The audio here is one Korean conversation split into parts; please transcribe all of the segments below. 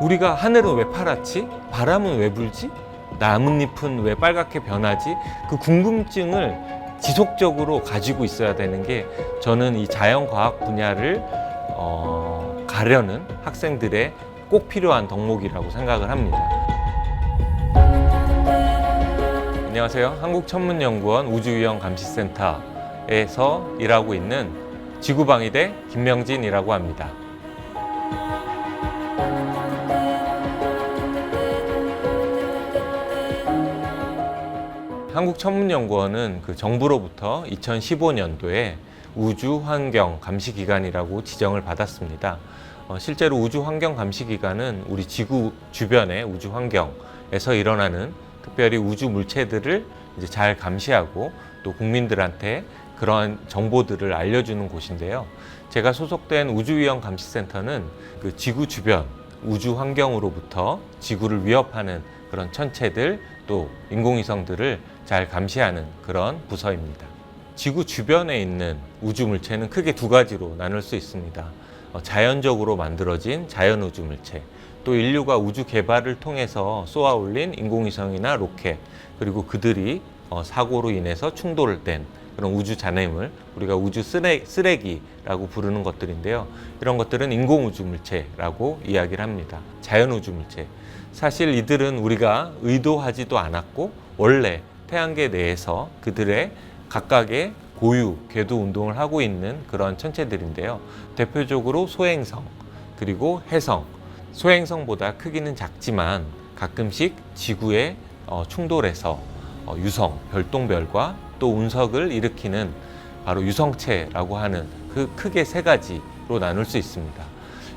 우리가 하늘은 왜 파랗지? 바람은 왜 불지? 나뭇잎은 왜 빨갛게 변하지? 그 궁금증을 지속적으로 가지고 있어야 되는 게 저는 이 자연과학 분야를 어, 가려는 학생들의 꼭 필요한 덕목이라고 생각을 합니다. 안녕하세요. 한국천문연구원 우주위험 감시센터에서 일하고 있는 지구방위대 김명진이라고 합니다. 한국천문연구원은 그 정부로부터 2015년도에 우주환경 감시기관이라고 지정을 받았습니다. 어, 실제로 우주환경 감시기관은 우리 지구 주변의 우주환경에서 일어나는 특별히 우주 물체들을 이제 잘 감시하고 또 국민들한테 그러한 정보들을 알려주는 곳인데요. 제가 소속된 우주위험 감시센터는 그 지구 주변 우주 환경으로부터 지구를 위협하는 그런 천체들 또 인공위성들을 잘 감시하는 그런 부서입니다. 지구 주변에 있는 우주 물체는 크게 두 가지로 나눌 수 있습니다. 어, 자연적으로 만들어진 자연 우주 물체, 또 인류가 우주 개발을 통해서 쏘아 올린 인공위성이나 로켓, 그리고 그들이 어, 사고로 인해서 충돌된 그런 우주 잔해물, 우리가 우주 쓰레, 쓰레기 라고 부르는 것들인데요. 이런 것들은 인공 우주 물체라고 이야기를 합니다. 자연 우주 물체. 사실 이들은 우리가 의도하지도 않았고 원래 태양계 내에서 그들의 각각의 고유 궤도 운동을 하고 있는 그런 천체들인데요. 대표적으로 소행성 그리고 해성. 소행성보다 크기는 작지만 가끔씩 지구에 어, 충돌해서 어, 유성, 별똥별과 또 운석을 일으키는 바로 유성체라고 하는 그 크게 세 가지로 나눌 수 있습니다.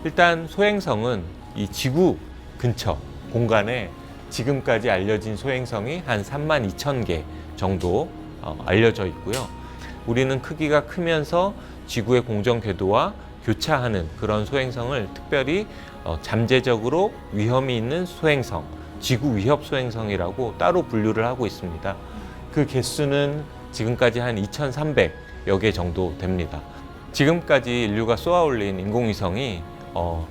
일단 소행성은 이 지구 근처 공간에 지금까지 알려진 소행성이 한 3만 2천 개 정도 어, 알려져 있고요. 우리는 크기가 크면서 지구의 공정 궤도와 교차하는 그런 소행성을 특별히 어, 잠재적으로 위험이 있는 소행성, 지구 위협 소행성이라고 따로 분류를 하고 있습니다. 그 개수는 지금까지 한 2,300여 개 정도 됩니다. 지금까지 인류가 쏘아올린 인공위성이 어,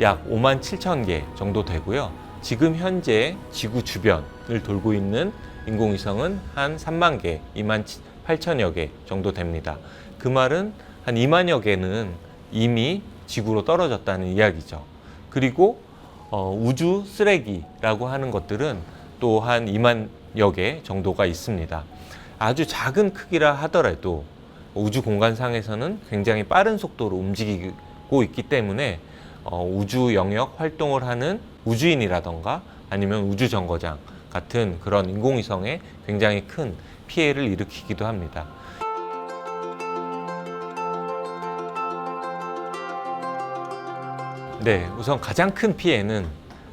약 5만 7천 개 정도 되고요. 지금 현재 지구 주변을 돌고 있는 인공위성은 한 3만 개, 2만 8천여 개 정도 됩니다. 그 말은 한 2만여 개는 이미 지구로 떨어졌다는 이야기죠. 그리고 어, 우주 쓰레기라고 하는 것들은 또 한 2만여 개 정도가 있습니다. 아주 작은 크기라 하더라도 우주 공간상에서는 굉장히 빠른 속도로 움직이고 있기 때문에 어, 우주 영역 활동을 하는 우주인이라던가 아니면 우주정거장 같은 그런 인공위성에 굉장히 큰 피해를 일으키기도 합니다. 네, 우선 가장 큰 피해는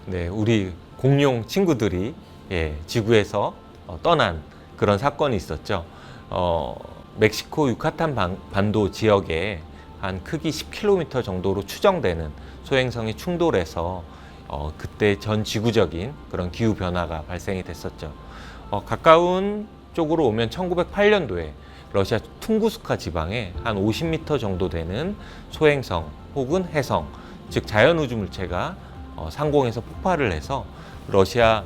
네, 우리 공룡 친구들이 예, 지구에서 어, 떠난 그런 사건이 있었죠. 어, 멕시코 유카탄 반, 반도 지역에 한 크기 10km 정도로 추정되는 소행성이 충돌해서 어, 그때 전 지구적인 그런 기후 변화가 발생이 됐었죠. 어, 가까운 쪽으로 오면 1908년도에 러시아 퉁구스카 지방에 한 50m 정도 되는 소행성 혹은 해성, 즉 자연 우주 물체가 어, 상공에서 폭발을 해서 러시아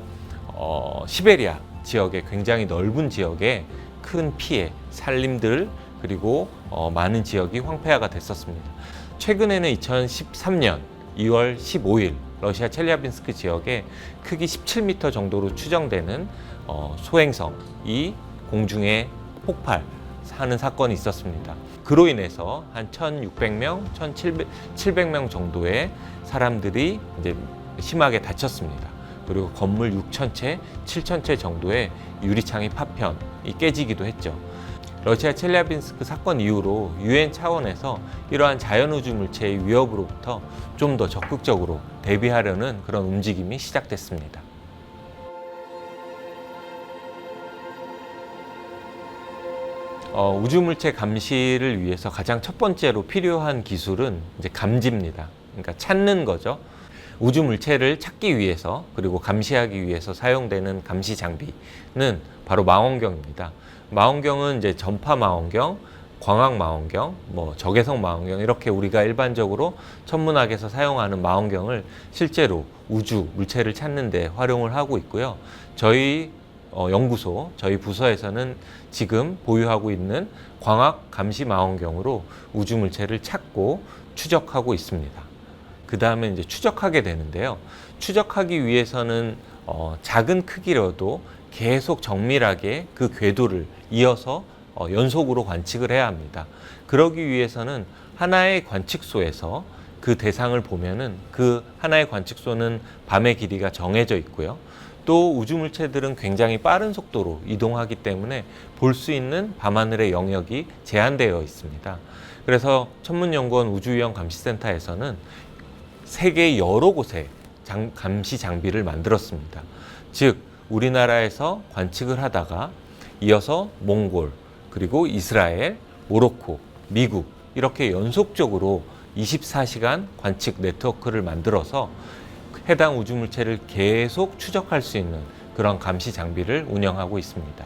어, 시베리아 지역의 굉장히 넓은 지역에 큰 피해, 산림들 그리고 어, 많은 지역이 황폐화가 됐었습니다. 최근에는 2013년 2월 15일 러시아 첼리아빈스크 지역에 크기 17m 정도로 추정되는 어, 소행성이 공중에 폭발하는 사건이 있었습니다. 그로 인해서 한 1,600명, 1,700명 정도의 사람들이 이제 심하게 다쳤습니다. 그리고 건물 6,000채, 7,000채 정도의 유리창이 파편이 깨지기도 했죠. 러시아 첼리아빈스크 사건 이후로 유엔 차원에서 이러한 자연우주 물체의 위협으로부터 좀 더 적극적으로 대비하려는 그런 움직임이 시작됐습니다. 어, 우주 물체 감시를 위해서 가장 첫 번째로 필요한 기술은 이제 감지입니다. 그러니까 찾는 거죠. 우주 물체를 찾기 위해서 그리고 감시하기 위해서 사용되는 감시 장비는 바로 망원경입니다. 망원경은 이제 전파 망원경, 광학 망원경, 뭐 적외선 망원경 이렇게 우리가 일반적으로 천문학에서 사용하는 망원경을 실제로 우주 물체를 찾는 데 활용을 하고 있고요. 저희 어, 연구소, 저희 부서에서는 지금 보유하고 있는 광학 감시 망원경으로 우주 물체를 찾고 추적하고 있습니다. 그 다음에 이제 추적하게 되는데요. 추적하기 위해서는 어, 작은 크기라도 계속 정밀하게 그 궤도를 이어서 어, 연속으로 관측을 해야 합니다. 그러기 위해서는 하나의 관측소에서 그 대상을 보면은 그 하나의 관측소는 밤의 길이가 정해져 있고요. 또 우주 물체들은 굉장히 빠른 속도로 이동하기 때문에 볼 수 있는 밤하늘의 영역이 제한되어 있습니다. 그래서 천문연구원 우주위험 감시센터에서는 세계 여러 곳에 장- 감시 장비를 만들었습니다. 즉 우리나라에서 관측을 하다가 이어서 몽골 그리고 이스라엘, 모로코, 미국 이렇게 연속적으로 24시간 관측 네트워크를 만들어서 해당 우주 물체를 계속 추적할 수 있는 그런 감시 장비를 운영하고 있습니다.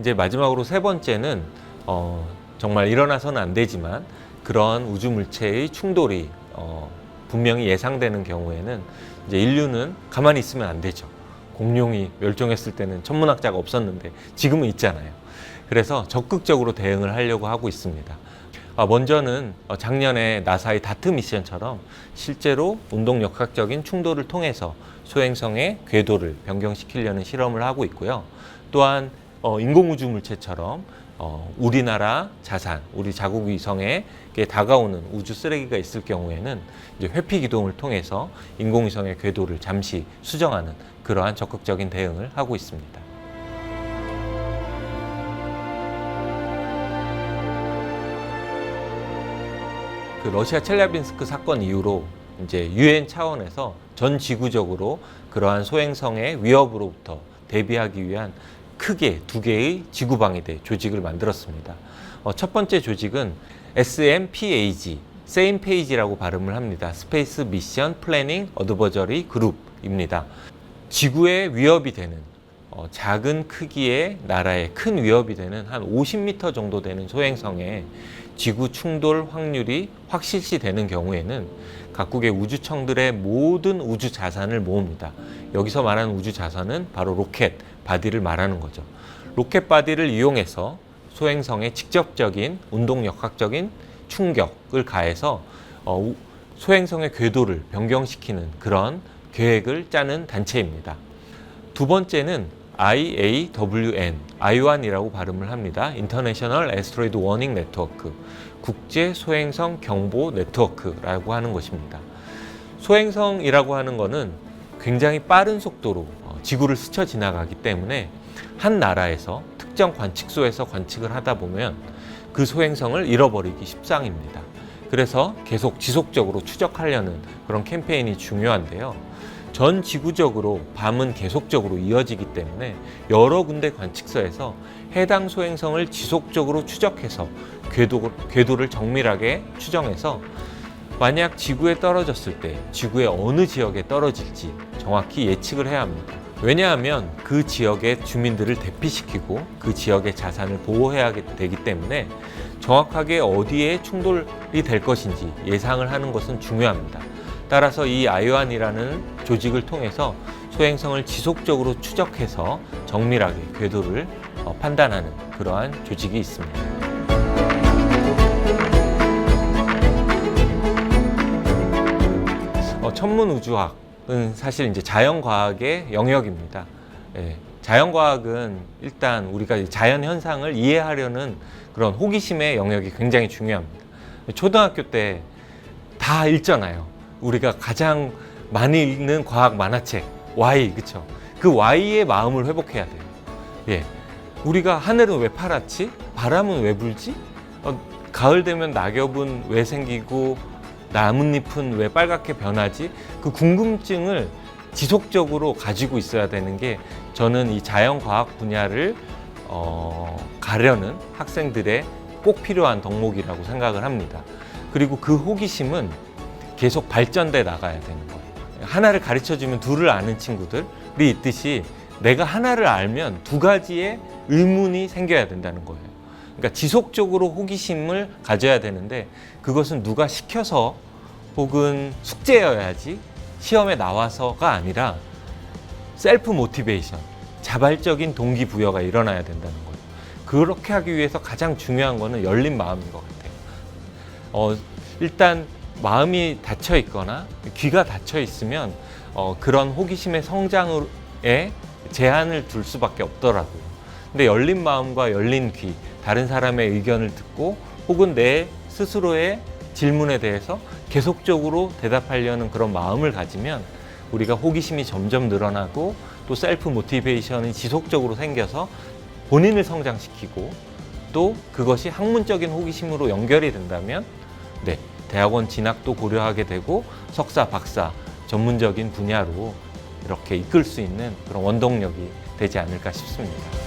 이제 마지막으로 세 번째는 어, 정말 일어나서는 안 되지만 그런 우주 물체의 충돌이 어, 분명히 예상되는 경우에는 이제 인류는 가만히 있으면 안 되죠. 공룡이 멸종했을 때는 천문학자가 없었는데 지금은 있잖아요. 그래서 적극적으로 대응을 하려고 하고 있습니다. 아, 먼저는 어, 작년에 나사의 다트 미션처럼 실제로 운동 역학적인 충돌을 통해서 소행성의 궤도를 변경시키려는 실험을 하고 있고요. 또한 어, 인공우주 물체처럼 어, 우리나라 자산, 우리 자국 위성에 다가오는 우주 쓰레기가 있을 경우에는 이제 회피 기동을 통해서 인공위성의 궤도를 잠시 수정하는 그러한 적극적인 대응을 하고 있습니다. 그 러시아 첼라빈스크 사건 이후로 이제 유엔 차원에서 전 지구적으로 그러한 소행성의 위협으로부터 대비하기 위한 크게 두 개의 지구 방위대 조직을 만들었습니다. 어, 첫 번째 조직은 SMPAG, Same Page라고 발음을 합니다. 스페이스 미션 플래닝 어드버저리 그룹입니다. 지구에 위협이 되는 어, 작은 크기의 나라에 큰 위협이 되는 한 50m 정도 되는 소행성에 지구 충돌 확률이 확실시 되는 경우에는 각국의 우주청들의 모든 우주 자산을 모읍니다. 여기서 말하는 우주 자산은 바로 로켓 바디를 말하는 거죠. 로켓 바디를 이용해서 소행성에 직접적인 운동 역학적인 충격을 가해서 어, 우- 소행성의 궤도를 변경시키는 그런 계획을 짜는 단체입니다. 두 번째는 IAWN, IOAN이라고 발음을 합니다. International Asteroid Warning Network, 국제 소행성 경보 네트워크라고 하는 것입니다. 소행성이라고 하는 것은 굉장히 빠른 속도로 어, 지구를 스쳐 지나가기 때문에 한 나라에서 특정 관측소에서 관측을 하다 보면 그 소행성을 잃어버리기 십상입니다. 그래서 계속 지속적으로 추적하려는 그런 캠페인이 중요한데요. 전 지구적으로 밤은 계속적으로 이어지기 때문에 여러 군데 관측소에서 해당 소행성을 지속적으로 추적해서 궤도, 궤도를 정밀하게 추정해서 만약 지구에 떨어졌을 때 지구의 어느 지역에 떨어질지 정확히 예측을 해야 합니다. 왜냐하면 그 지역의 주민들을 대피시키고 그 지역의 자산을 보호해야 되기 때문에 정확하게 어디에 충돌이 될 것인지 예상을 하는 것은 중요합니다. 따라서 이 아이완이라는 조직을 통해서 소행성을 지속적으로 추적해서 정밀하게 궤도를 어, 판단하는 그러한 조직이 있습니다. 어, 천문 우주학은 사실 이제 자연과학의 영역입니다. 예, 자연과학은 일단 우리가 이 자연 현상을 이해하려는 그런 호기심의 영역이 굉장히 중요합니다. 초등학교 때 다 읽잖아요. 우리가 가장 많이 읽는 과학 만화책 Y 그쵸? 그 Y의 마음을 회복해야 돼요. 예, 우리가 하늘은 왜 파랗지? 바람은 왜 불지? 어, 가을 되면 낙엽은 왜 생기고 나뭇잎은 왜 빨갛게 변하지? 그 궁금증을 지속적으로 가지고 있어야 되는 게 저는 이 자연과학 분야를 어, 가려는 학생들의 꼭 필요한 덕목이라고 생각을 합니다. 그리고 그 호기심은 계속 발전돼 나가야 되는 거예요. 하나를 가르쳐 주면 둘을 아는 친구들이 있듯이 내가 하나를 알면 두 가지의 의문이 생겨야 된다는 거예요. 그러니까 지속적으로 호기심을 가져야 되는데 그것은 누가 시켜서 혹은 숙제여야지 시험에 나와서가 아니라 셀프 모티베이션, 자발적인 동기부여가 일어나야 된다는 거예요. 그렇게 하기 위해서 가장 중요한 거는 열린 마음인 것 같아요. 어, 일단 마음이 닫혀 있거나 귀가 닫혀 있으면 어, 그런 호기심의 성장에 제한을 둘 수밖에 없더라고요. 근데 열린 마음과 열린 귀, 다른 사람의 의견을 듣고 혹은 내 스스로의 질문에 대해서 계속적으로 대답하려는 그런 마음을 가지면 우리가 호기심이 점점 늘어나고 또 셀프 모티베이션이 지속적으로 생겨서 본인을 성장시키고 또 그것이 학문적인 호기심으로 연결이 된다면 네, 대학원 진학도 고려하게 되고 석사, 박사 전문적인 분야로 이렇게 이끌 수 있는 그런 원동력이 되지 않을까 싶습니다.